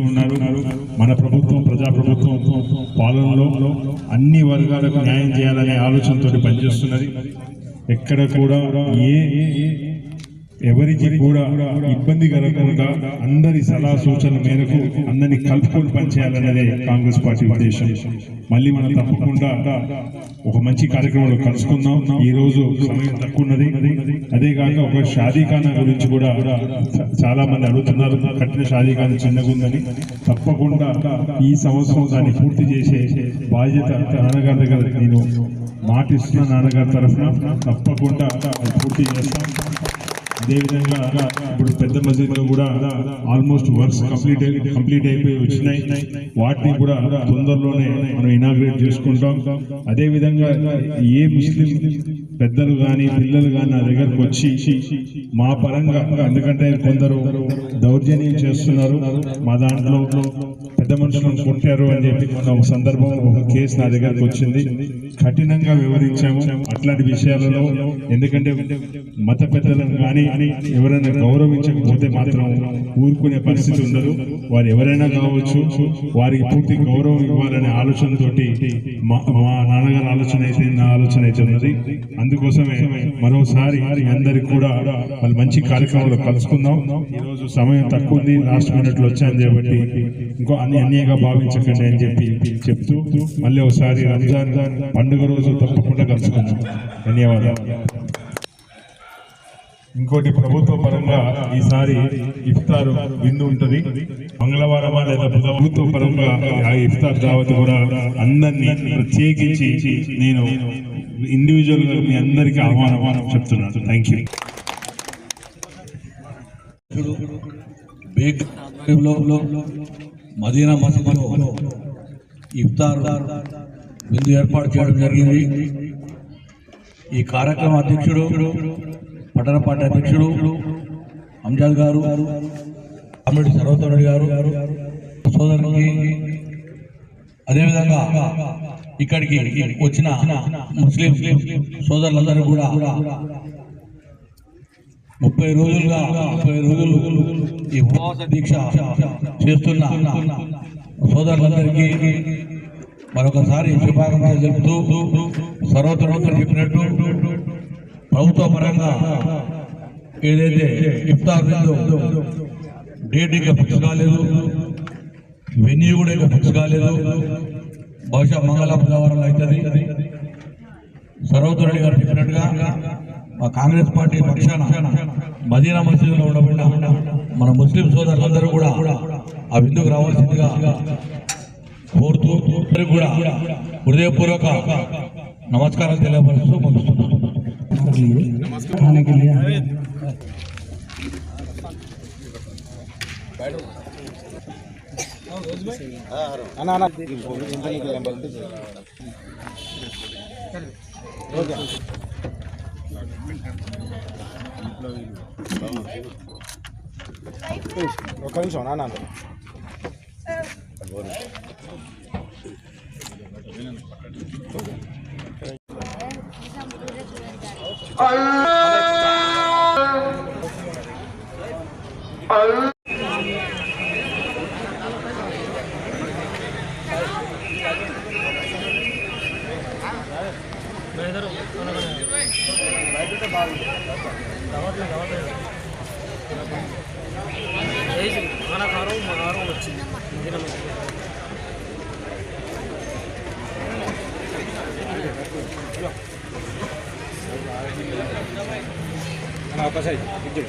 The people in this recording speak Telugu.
ఉన్నారు మన ప్రభుత్వం ప్రజా ప్రభుత్వం పాలనలో అన్ని వర్గాలకు న్యాయం చేయాలనే ఆలోచనతో పనిచేస్తున్నది. ఎక్కడ కూడా ఏ ఎవరికి కూడా ఇబ్బంది కలగకుండా అందరి సలహా సూచనల మేరకు అందరినీ కలుపుకొని పనిచేయాలన్నదే కాంగ్రెస్ పార్టీ ఉద్దేశం. మళ్ళీ మనం తప్పకుండా ఒక మంచి కార్యక్రమంలో కలుసుకుందాం. ఈ రోజు సమయం తక్కువ ఉన్నది. అదేకాక ఒక షాదీఖానా గురించి కూడా చాలా మంది అడుగుతున్నారు. కట్టిన షాదీఖానా చిన్నగుందని. తప్పకుండా ఈ సంవత్సరం దాన్ని పూర్తి చేసే బాధ్యత నాన్నగారి దగ్గర నేను మాటిస్తున్న నాన్నగారి తరఫున. తప్పకుండా పూర్తి చేస్తాం. అదేవిధంగా ఇప్పుడు పెద్ద మసీదులో కూడా ఆల్మోస్ట్ వర్క్స్ కంప్లీట్ అయి కంప్లీట్ అయిపోయి వచ్చినాయి. వాటిని కూడా తొందరలోనే మనం ఇనాగ్రేట్ చేసుకుంటాం. అదేవిధంగా ఏ ముస్లిం పెద్దలు కానీ పిల్లలు కానీ నా దగ్గరకు వచ్చి మా పరంగా ఎందుకంటే కొందరు దౌర్జన్యం చేస్తున్నారు మా దాంట్లో పెద్ద మనుషులను కొట్టారు అని చెప్పి మొన్న ఒక సందర్భం ఒక కేసు నా దగ్గరకు వచ్చింది. కఠినంగా వివరించాము అట్లాంటి విషయాలలో. ఎందుకంటే మత పెద్దలను కానీ ఎవరైనా గౌరవించకపోతే మాత్రం ఊరుకునే పరిస్థితి ఉండదు. వారు ఎవరైనా కావచ్చు వారికి పూర్తి గౌరవం ఇవ్వాలనే ఆలోచనతోటి మా మా నాన్నగారి ఆలోచన అయితే నా ఆలోచన అయితే ఉన్నది. అందుకోసమే మరోసారి అందరికి కూడా వాళ్ళు మంచి కార్యక్రమంలో కలుసుకుందాం. ఈరోజు సమయం తక్కువ ఉంది లాస్ట్ మినిట్లో వచ్చాను కాబట్టి ఇంకో అన్ని అన్యగా భావించకండి అని చెప్పి చెప్తూ మళ్ళీ ఒకసారి రంజాన్ పండుగ రోజు తప్పకుండా కలుసుకుందాం. ధన్యవాదాలు. ఇంకోటి ప్రభుత్వ పరంగా ఈసారి ఇఫ్తార్ విందు ఉంటుంది. మంగళవారం లేదా ప్రభుత్వ పరంగా ఆ ఇఫ్తార్ దావత్ కూడా అందరినీ ప్రత్యేకించి నేను ఇండివిజువల్గా మీ అందరికీ ఆహ్వానం చెప్తున్నాను. థ్యాంక్ యూ మదీనా మసీదులో ఇఫ్తార్ విందు ఏర్పాటు చేయడం జరిగింది. ఈ కార్యక్రమ అధ్యక్షుడు పట్టణ అధ్యక్షుడు అంజాద్ గారు అమ్మడి సర్వతోరెడ్డి గారు సోదరునికి అదేవిధంగా ఇక్కడికి వచ్చిన ముస్లిం సోదరులందరూ కూడా ముప్పై రోజులుగా ముప్పై రోజులు ఈ ఉపవాస దీక్ష చేస్తున్న సోదరులందరికీ మరొకసారి శుభాకాంక్షలు చెబుతూ సర్వతోముఖం చెప్పినట్టు ప్రభుత్వ పరంగా ఏదైతే ఇఫ్తార్ విందో డేట్ ఇంకా ఫిక్స్ కాలేదు వెన్యూ కూడా ఇంకా ఫిక్స్ కాలేదు. బహుశా మంగళ బుధవారం అవుతుంది. సర్వతురెడ్డి గారు చెప్పినట్టుగా మా కాంగ్రెస్ పార్టీ పక్షాన మదీనా మసీదులో ఉండబడిన మన ముస్లిం సోదరులందరూ కూడా ఆ విందుకు రావాల్సిందిగా కోరుతూ కూడా హృదయపూర్వక నమస్కారాలు తెలియపరుస్తూ ముగిస్తున్నాను. 哎，我看你上哪哪的。嗯。哎。哎。Yeah. నిమిషం నాన్న మన కారం మా కారం వచ్చింది అన్న ఒక్కసారి ఇటు.